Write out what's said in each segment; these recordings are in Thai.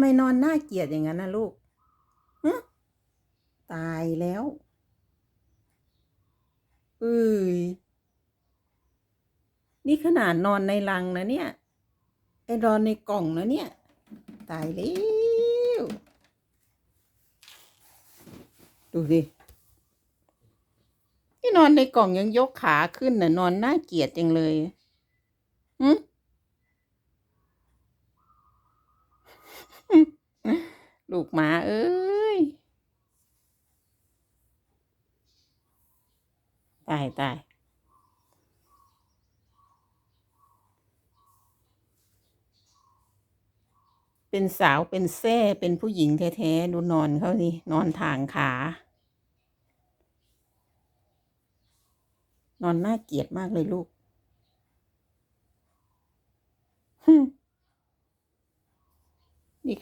ไมนอนน่าเกลียดอย่างนั้นนะลูกตายแล้วเอ้ยนี่ขนาดนอนในรังนะเนี่ย ไอ้นอนในกล่องนะเนี่ย ตายแล้วดูสิที่นอนในกล่องยังยกขาขึ้นน่ะนอนน่าเกลียดจังเลยหืม ลูกหมาเอ้ย ตายตายเป็นสาวเป็นแซ่เป็นผู้หญิงแท้ๆดูนอนเขานี่นอนทางขา นอนน่าเกลียดมากเลยลูกฮึ่ม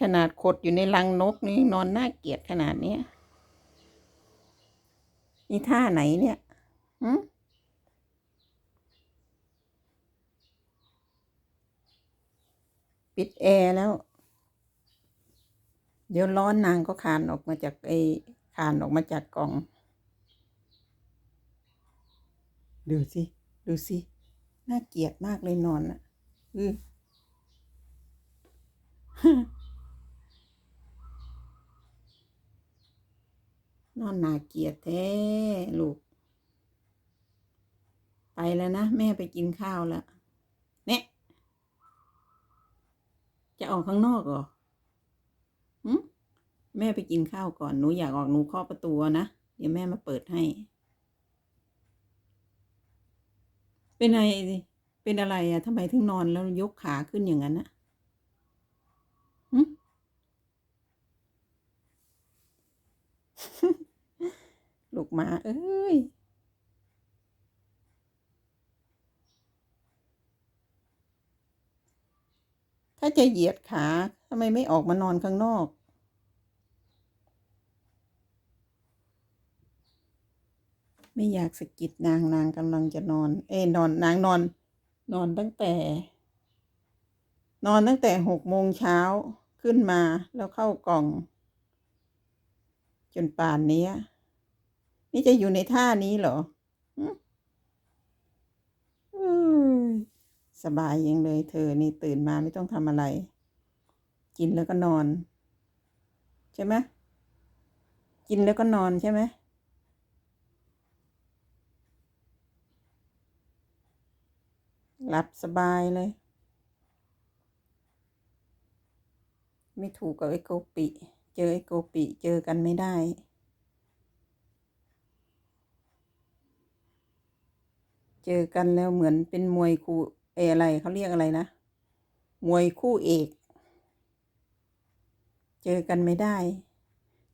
นี่ขนาดขดอยู่ในรังนกนี่นอนน่าเกลียดขนาดเนี้ยนี่ท่าไหนเนี่ยหืมปิดแอร์แล้ว เดี๋ยวร้อนนางก็คานออกมาจากไอ้คานออกมาจากกล่อง ดูสิ ดูสิ น่าเกลียดมากเลยนอนอะ อือ อนน่าเกียดแท้ลูก ไปแล้วนะ แม่ไปกินข้าวแล้วเนี่ยจะออกข้างนอกเหรอหึแม่ไปกินข้าวก่อน หนูอยากออกหนูเคาะประตูนะ เดี๋ยวแม่มาเปิดให้ เป็นอะไรเป็นอะไรอะทำไมถึงนอนแล้วยกขาขึ้นอย่างนั้นอะหึ กหมา เอ้ยถ้าจะเหยียดขาทำไมไม่ออกมานอนข้างนอกไม่อยากสะกิดนางนางกำลังจะนอน เอ้นอนนางนอน นอนตั้งแต่ นอนตั้งแต่หกโมงเช้าขึ้นมาแล้วเข้ากล่อง จนป่านนี้ นี่จะอยู่ในท่านี้เหรออสบายยังเลย เธอนี่ตื่นมาไม่ต้องทำอะไร กินแล้วก็นอน ใช่ไหมกินแล้วก็นอนใช่ไหมหลับสบายเลย ไม่ถูกกับไอ้โกปิ เจอไอ้โกปิ เจอกันไม่ได้ เจอกันแล้วเหมือนเป็นมวยคู่เอออะไรเขาเรียกอะไรนะ มวยคู่เอก เจอกันไม่ได้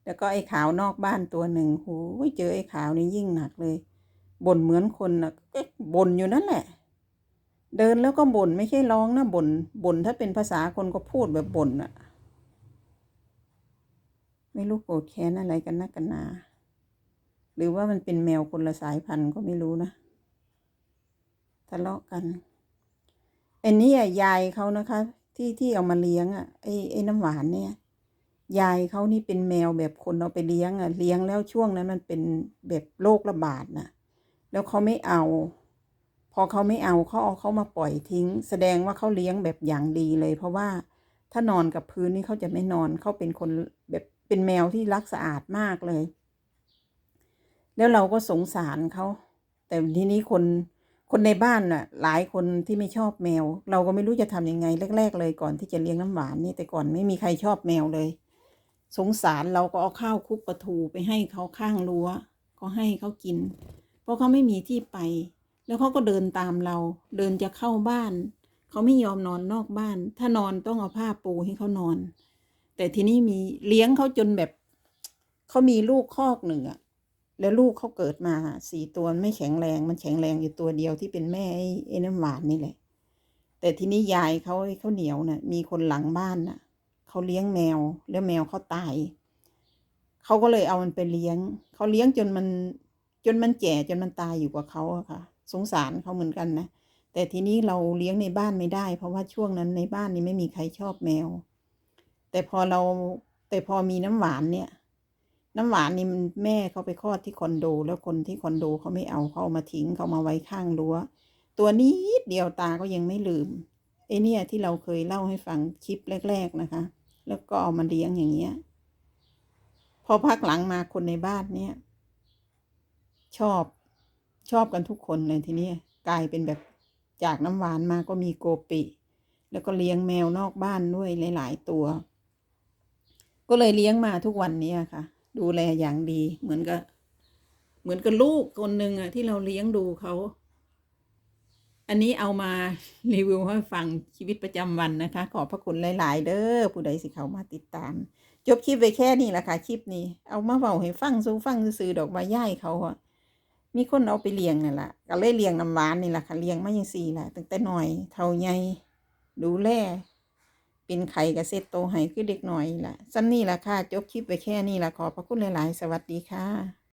แล้วก็ไอ้ขาวนอกบ้านตัวหนึ่งโหยเจอไอ้ขาวนี่ยิ่งหนักเลยบ่นเหมือนคนนะก็บ่นอยู่นั่นแหละ เดินแล้วก็บ่นไม่ใช่ร้องนะบ่นบ่นถ้าเป็นภาษาคนก็พูดแบบบ่นอะไม่รู้โกรธแค้นอะไรกันนักกันนา หรือว่ามันเป็นแมวคนละสายพันธุ์ก็ไม่รู้นะ ทะเลาะกันไอ้นี่อะยายเขานะคะ ที่ที่เอามาเลี้ยงอะไอ้ไอ้น้ำหวานเนี่ย ยายเขานี่เป็นแมวแบบคนเอาไปเลี้ยงอะเลี้ยงแล้วช่วงนั้นมันเป็นแบบโรคระบาดนะแล้วเขาไม่เอา พอเขาไม่เอาเขาเอาเขามาปล่อยทิ้ง แสดงว่าเขาเลี้ยงแบบอย่างดีเลย เพราะว่าถ้านอนกับพื้นนี่เขาจะไม่นอนเขาเป็นคนแบบเป็นแมวที่รักสะอาดมากเลย แล้วเราก็สงสารเขาแต่ทีนี้คน คนในบ้านน่ะ หลายคนที่ไม่ชอบแมว เราก็ไม่รู้จะทำยังไงแรก ๆ เลยก่อนที่จะเลี้ยงน้ำหวานนี่แต่ก่อนไม่มีใครชอบแมวเลย สงสารเราก็เอาข้าวคุกปลาทูไปให้เขาข้างรั้วก็ให้เขากิน เพราะเขาไม่มีที่ไป แล้วเขาก็เดินตามเรา เดินจะเข้าบ้าน เขาไม่ยอมนอนนอกบ้าน ถ้านอนต้องเอาผ้าปูให้เขานอน แต่ทีนี้มีเลี้ยงเขาจนแบบเขามีลูกคอกหนึ่งอะ แล้วลูกเขาเกิดมาสี่ตัวไม่แข็งแรง มันแข็งแรงอยู่ตัวเดียวที่เป็นแม่ไอ้ไอ้น้ำหวานนี่แหละ แต่ทีนี้ยายเขาเขาเหนียวน่ะ มีคนหลังบ้านน่ะเขาเลี้ยงแมว แล้วแมวเขาตายเขาก็เลยเอามันไปเลี้ยงเขาเลี้ยงจนมัน จนมันแก่จนมันตายอยู่กับเขาอะค่ะ สงสารเขาเหมือนกันนะแต่ทีนี้เราเลี้ยงในบ้านไม่ได้ เพราะว่าช่วงนั้นในบ้านนี้ไม่มีใครชอบแมว แต่พอเราแต่พอมีน้ำหวานเนี่ย น้ำหวานนี่มันแม่เขาไปคลอดที่คอนโด แล้วคนที่คอนโดเขาไม่เอาเขาเอามาทิ้งเขามาไว้ข้างรั้ว ตัวนี้เดียวตาก็ยังไม่ลืมไอเนี่ยที่เราเคยเล่าให้ฟังคลิปแรก ๆนะคะ แล้วก็เอามาเลี้ยงอย่างเงี้ย พอพักหลังมาคนในบ้านเนี่ย ชอบชอบกันทุกคนเลยทีเนี้ยกลายเป็นแบบจากน้ำหวานมาก็มีโกปิ แล้วก็เลี้ยงแมวนอกบ้านด้วยหลาย ๆ ตัว ก็เลยเลี้ยงมาทุกวันนี้ค่ะ ดูแลอย่างดี เหมือนกับเหมือนกับลูกคนหนึ่งอะที่เราเลี้ยงดูเขาอันนี้เอามารีวิวให้ฟังชีวิตประจำวันนะคะ ขอบพระคุณหลาย ๆ เด้อผู้ใดสิเขามาติดตาม จบคลิปไปแค่นี้แหละค่ะคลิปนี้ เอามาเบาให้ฟังสู้ฟังซื่อดอกใบย่ายเขาอะมีคนเอาไปเลี้ยงนั่แหละก็เลยเลี้ยงน้ำหวานนี่แหละค่ะเลี้ยงมาอย่างสี่แหละตั้งแต่หน่อยเท่าใหญ่ดูแล เป็นไข่กับเซตโตให้คือเด็กหน่อยล่ะสั้นนี่แหละค่ะ จบคลิปไปแค่นี้ละขอบพระคุณหลาย ๆ สวัสดีค่ะ